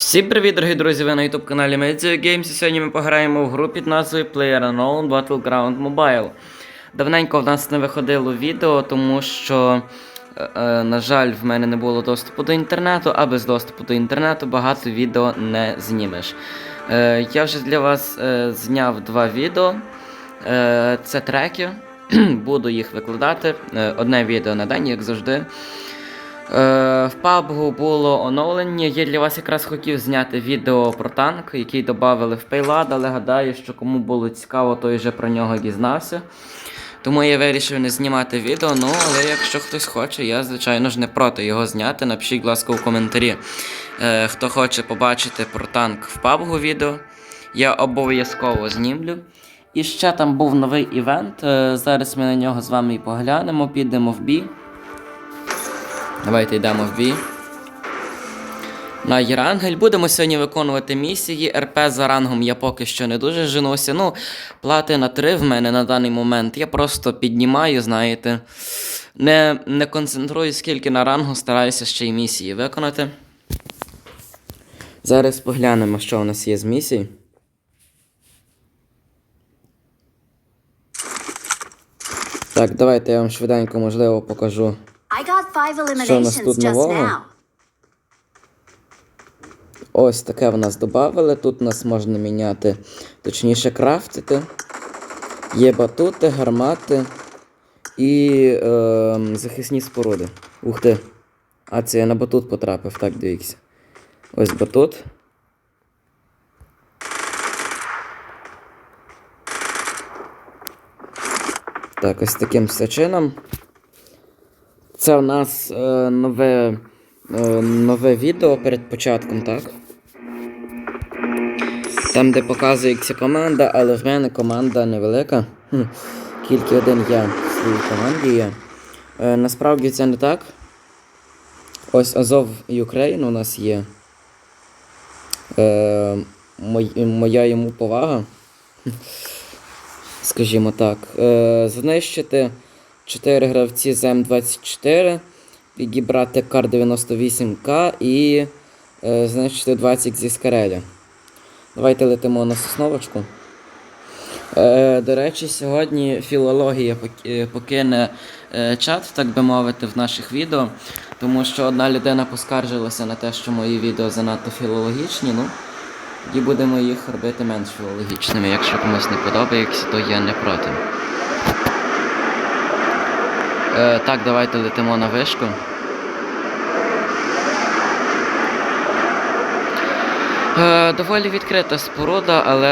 Всім привіт, дорогі друзі! Ви на youtube каналі Media Games. І сьогодні ми пограємо в гру під назвою PlayerUnknown Battleground Mobile. Давненько в нас не виходило відео, тому що, е, е, на жаль, в мене не було доступу до інтернету, а без доступу до інтернету багато відео не знімеш. Е, я вже для вас е, зняв два відео. Е, це треки. Буду їх викладати. Е, одне відео на день, як завжди. Е, в PUBG було оновлення. Я для вас якраз хотів зняти відео про танк, який додали в Paylad, але гадаю, що кому було цікаво, той вже про нього дізнався. Тому я вирішив не знімати відео. Ну, але якщо хтось хоче, я, звичайно ж, не проти його зняти. Напишіть, будь ласка, у коментарі. Е, хто хоче побачити про танк в PUBG відео, я обов'язково знімлю. І ще там був новий івент. Е, зараз ми на нього з вами і поглянемо, підемо в бій. Давайте йдемо в бій. На Єрангель будемо сьогодні виконувати місії. РП за рангом я поки що не дуже женуся. Ну, плати на 3 в мене на даний момент. Я просто піднімаю, знаєте. Не, не концентрую скільки на рангу, стараюся ще й місії виконати. Зараз поглянемо, що у нас є з місій. Так, давайте я вам швиденько, можливо, покажу. Five eliminations тут just нового? now. Ось таке в нас додали. Тут нас можна міняти, точніше, крафтити. Є батути, гармати і е, захисні споруди. Ух ти. А це я на батут потрапив, так дивіться. Ось батут. Так, ось таким все чином. Це у нас е, нове, е, нове відео перед початком, так? Там, де показується команда, але в мене команда невелика. Хм, Тільки один я в своїй команді є. Е, насправді це не так. Ось Азов Ukraine у нас є. Е, моя йому повага. Скажімо так. Е, знищити 4 гравці з М24, підібрати кар 98К і е, знищити 20 зі скареля. Давайте летимо на сосновочку. Е, до речі, сьогодні філологія е, покине е, чат, так би мовити, в наших відео, тому що одна людина поскаржилася на те, що мої відео занадто філологічні. Ну, тоді будемо їх робити менш філологічними. Якщо комусь не подобається, то я не проти. Е, так, давайте летимо на вишку. Е, доволі відкрита споруда, але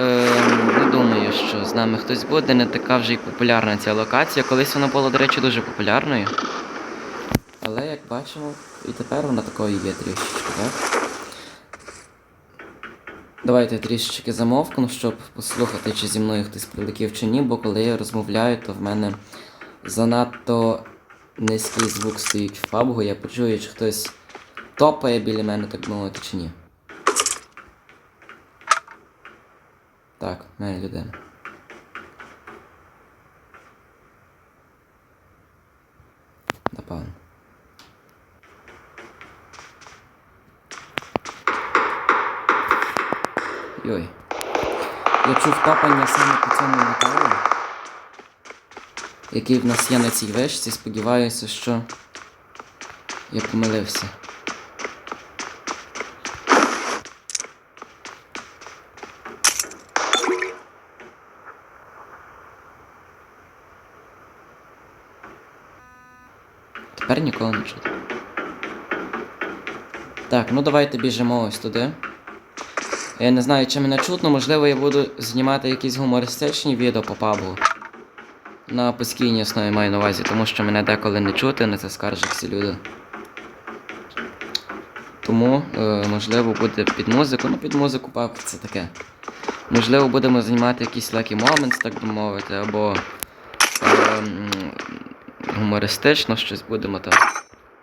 е, не думаю, що з нами хтось буде. Не така вже й популярна ця локація. Колись вона була, до речі, дуже популярною. Але як бачимо, і тепер вона такою є трішечки, так? Давайте трішечки замовкну, щоб послухати, чи зі мною хтось прилетів чи ні, бо коли я розмовляю, то в мене занадто низький звук стоїть в пабгу. Я почую, чи хтось топає біля мене, так мовити, чи ні. Так, в мене людина. Напевно. Йой. Я чув тапання саме по цьому металу, який в нас є на цій вишці. Сподіваюся, що я помилився. Тепер нікого не чути. Так, ну давайте біжимо ось туди. Я не знаю, чи мене чутно, можливо, я буду знімати якісь гумористичні відео по пабу. На постійній основі маю на увазі, тому що мене деколи не чути, на це скаржаться люди. Тому, е, можливо, буде під музику. Ну, під музику паб це таке. Можливо, будемо знімати якісь lucky moments, так би мовити, або е, гумористично щось будемо так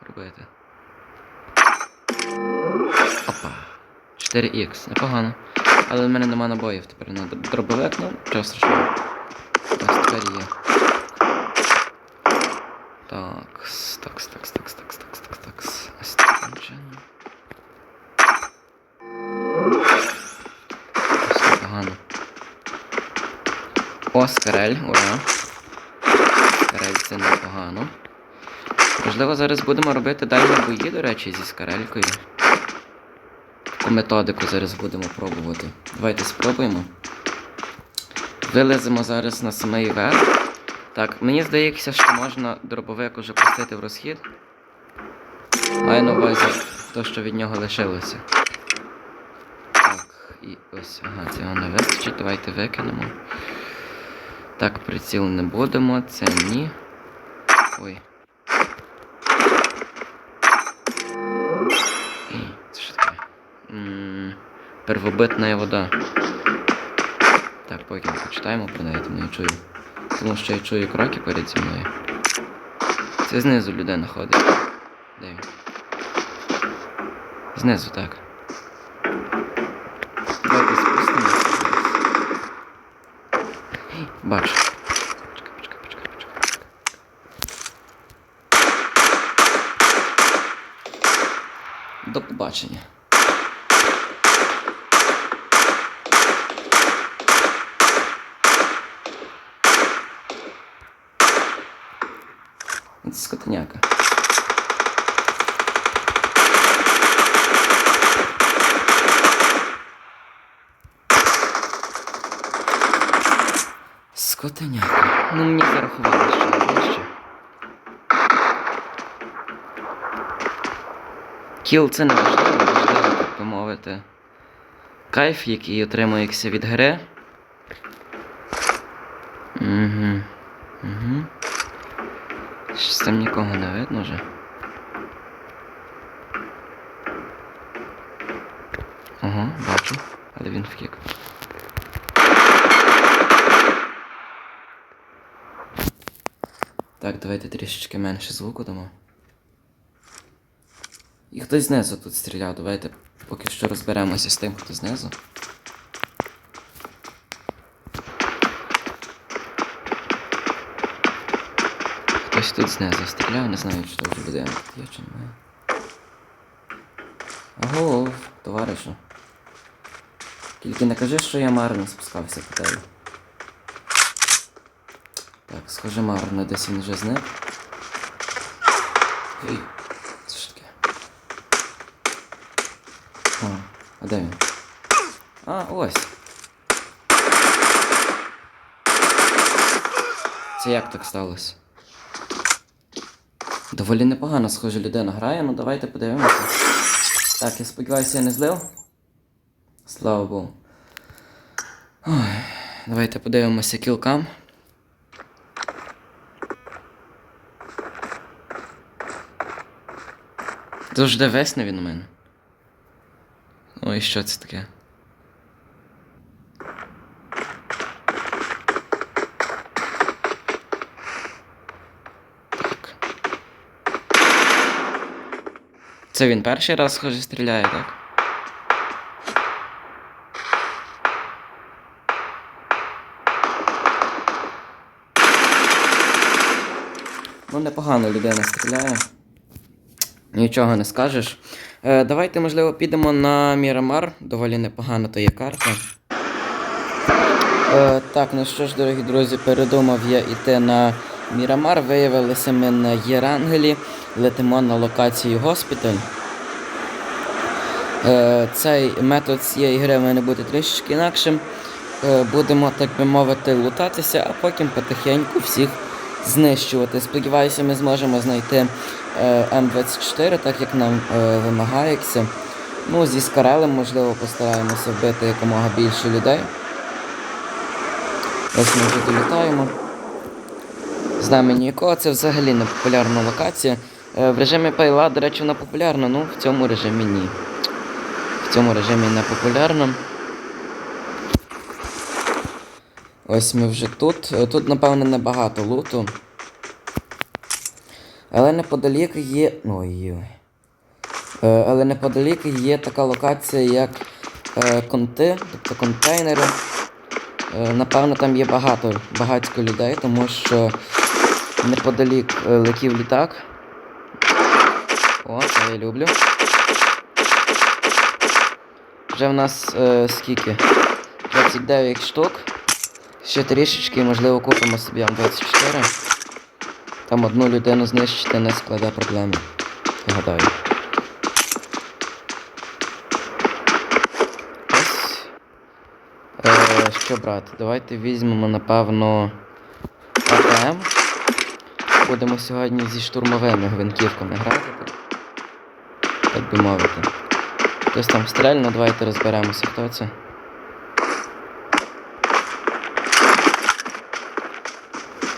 робити. Опа. 4х, непогано. Але в мене нема набоїв тепер на дробовик, ну, чого страшного. Ось тепер є. Такс, такс, так, так, так, так, так, так. Ось таким погано. О, скарель, ура. Скарель це непогано. Можливо, зараз будемо робити далі бої, до речі, зі скарелькою. Таку методику зараз будемо пробувати. Давайте спробуємо. Вилеземо зараз на самий верх. Так, мені здається, що можна дробовик уже пустити в розхід. Маю на увазі то, що від нього лишилося. Так, і ось, ага, цього не вистачить, давайте викинемо. Так, приціл не будемо, це ні. Ой. Це що таке? Первобитна вода. Так, потім почитаємо про неї, тому я чую. Тому що я чую кроки перед зі мною. Це знизу людина ходить. Де він? Знизу, так. Давайте спустимося. Ей, Бачу. Почекай, почекай. До побачення. Це скотиняка. Скотиняка. Ну мені зарахували ще ближче. Кіл це не важливо, важливо, так би мовити. Кайф, який отримується від гри. Щось там нікого не видно вже. Ага, бачу, але він втік. Так, давайте трішечки менше звуку дамо. І хтось знизу тут стріляв, давайте поки що розберемося з тим, хто знизу. Хтось тут знизу стріляв, не знаю, чи вже буде є чи немає. Аго, товаришу. Тільки не кажи, що я марно спускався по тебе. Так, схоже марно, десь він вже зник. Ей, це ж таке. О, а де він? А, ось. Це як так сталося? Доволі непогано, схоже, людина грає, ну давайте подивимося. Так, я сподіваюся, я не злив. Слава Богу. Ой, давайте подивимося кілкам. Завжди весне він у мене. Ой, що це таке? Це він перший раз, схоже, стріляє, так? Ну, непогано людина стріляє. Нічого не скажеш. Е, давайте, можливо, підемо на Мірамар. Доволі непогано то є карта. Е, так, ну що ж, дорогі друзі, передумав я йти на Мірамар. Виявилися ми на Єрангелі. Летимо на локацію госпіталь. Е, цей метод цієї гри має бути трішечки інакшим. Е, будемо, так би мовити, лутатися, а потім потихеньку всіх знищувати. Сподіваюся, ми зможемо знайти е, М24, так як нам вимагається. Ну, зі скарелем, можливо, постараємося вбити якомога більше людей. Ось ми вже долітаємо. З нами нікого, це взагалі не популярна локація. Е, в режимі Пайла, до речі, вона популярна, ну в цьому режимі ні. В цьому режимі не популярна. Ось ми вже тут. Е, Тут, напевно, небагато луту. Але неподалік є. Ой-ой. Е, Але неподалік є така локація, як конти, тобто контейнери. Напевно, там є багато багатько людей, тому що неподалік е, летів літак. О, це я люблю. Вже в нас е, скільки? 29 штук. Ще трішечки, можливо, купимо собі М24. Там одну людину знищити не складе проблеми. Я гадаю. Ось. Е, що брати? Давайте візьмемо, напевно, АТМ. Будемо сьогодні зі штурмовими гвинтівками грати. Так, би мовити. Хтось там стрельно, давайте розберемося, хто це.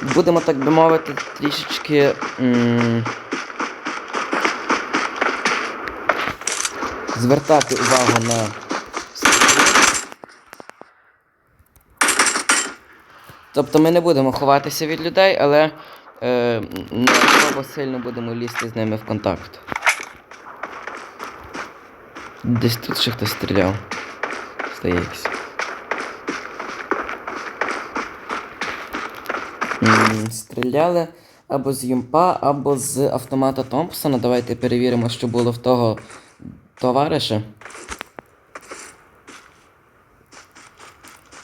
Будемо, так би мовити, трішечки. м, звертати увагу на Тобто ми не будемо ховатися від людей, але е, не особо сильно будемо лізти з ними в контакт. Десь тут ще хтось стріляв. Здається. Стріляли або з Юмпа, або з автомата Томпсона. Давайте перевіримо, що було в того товариша.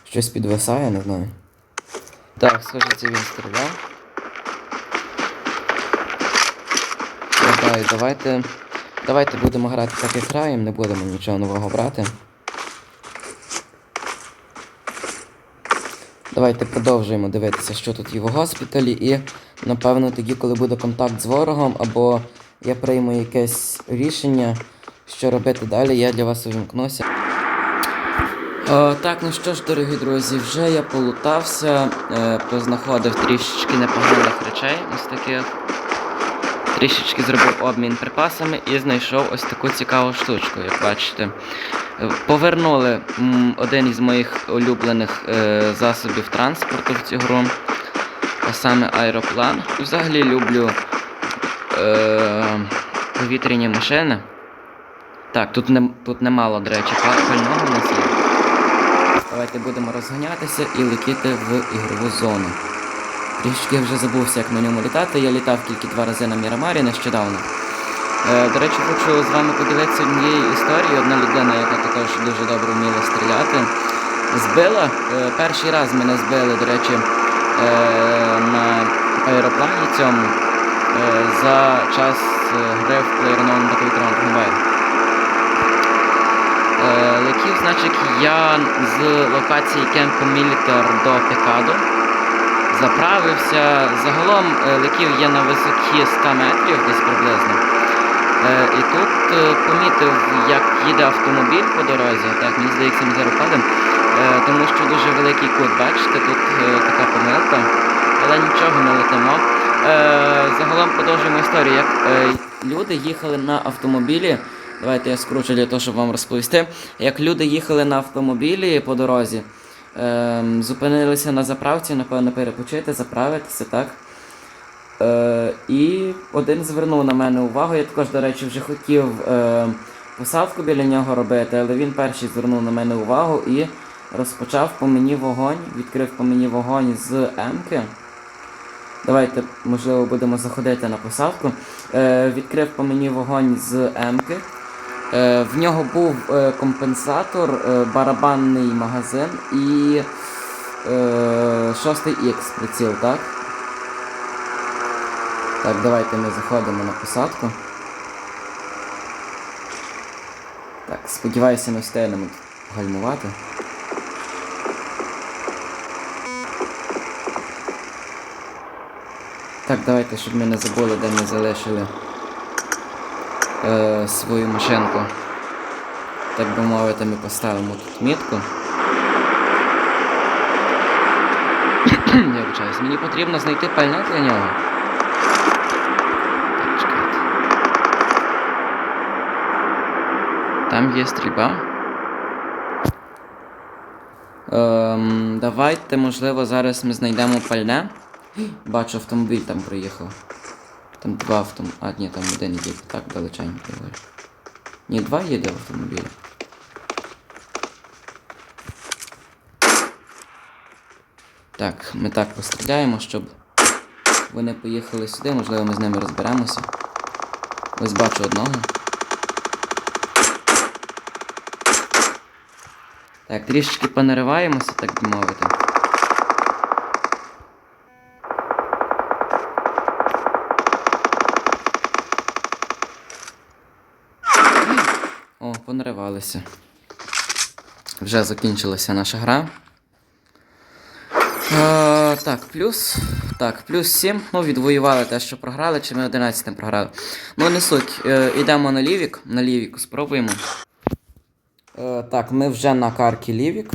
Щось підвисає, не знаю. Так, схоже, це він стріляв. Гадаю, давайте. Давайте будемо грати так, як граємо, не будемо нічого нового брати. Давайте продовжуємо дивитися, що тут є в госпіталі, і напевно тоді, коли буде контакт з ворогом, або я прийму якесь рішення, що робити далі, я для вас увімкнуся. О, так, ну що ж, дорогі друзі, вже я полутався, е, познаходив трішечки непоганих речей, ось таких. Трішечки зробив обмін припасами і знайшов ось таку цікаву штучку, як бачите. Е, Повернули один із моїх улюблених е, засобів транспорту в цю гру, а саме аероплан. Взагалі люблю е, повітряні машини. Так, тут, не, тут немало, до речі, пального у нас є. Давайте будемо розганятися і летіти в ігрову зону. Трішки вже забувся, як на ньому літати. Я літав тільки два рази на Мірамарі нещодавно. Е, до речі, хочу з вами поділитися однією історією. Одна людина, яка також дуже добре вміла стріляти, збила. Е, перший раз мене збили, до речі, е, на аероплані цьому за час гри в PlayerUnknown Battleground Mobile. Летів, значить, я з локації Кемпу Мілітар до Пікадо. Заправився. Загалом е, летів я на висоті 100 метрів десь приблизно. Е, І тут е, помітив, як їде автомобіль по дорозі. Так, мені здається. Е, Тому що дуже великий кут, бачите, тут така помилка. Але нічого не летимо. Загалом продовжуємо історію. Як люди їхали на автомобілі. Давайте я скручу для того, щоб вам розповісти. Як люди їхали на автомобілі по дорозі, ем, зупинилися на заправці, напевно, перепочити, заправитися, так? Е, і один звернув на мене увагу. Я також, до речі, вже хотів е, посадку біля нього робити, але він перший звернув на мене увагу і розпочав по мені вогонь, відкрив по мені вогонь з М-ки. Давайте, можливо, будемо заходити на посадку. Е, відкрив по мені вогонь з М-ки. Е, в нього був е, компенсатор, е, барабанний магазин і 6 X приціл, так? Так, давайте ми заходимо на посадку. Так, сподіваюся, ми встигнемо гальмувати. Так, давайте, щоб ми не забули, де ми залишили е, свою машинку. Так би мовити, ми поставимо тут мітку. Я вибачаюсь, мені потрібно знайти пальне для нього. Так, чекайте. Там є стрільба. Ем, давайте, можливо, зараз ми знайдемо пальне. Бачу, автомобіль там проїхав. Там два автомобілі. А, ні, там один їде. Так, далеченько. говорю. Ні, два їде автомобілі. Так, ми так постріляємо, щоб вони поїхали сюди, можливо, ми з ними розберемося. Ось бачу одного. Так, трішечки понариваємося, так би мовити. О. Вже закінчилася наша гра. Е, так, плюс. Так, плюс 7. Ну, відвоювали те, що програли, чи ми 11 програли. Ну, не суть. Е, йдемо на лівік. На лівіку спробуємо. Е, так, ми вже на карті лівік.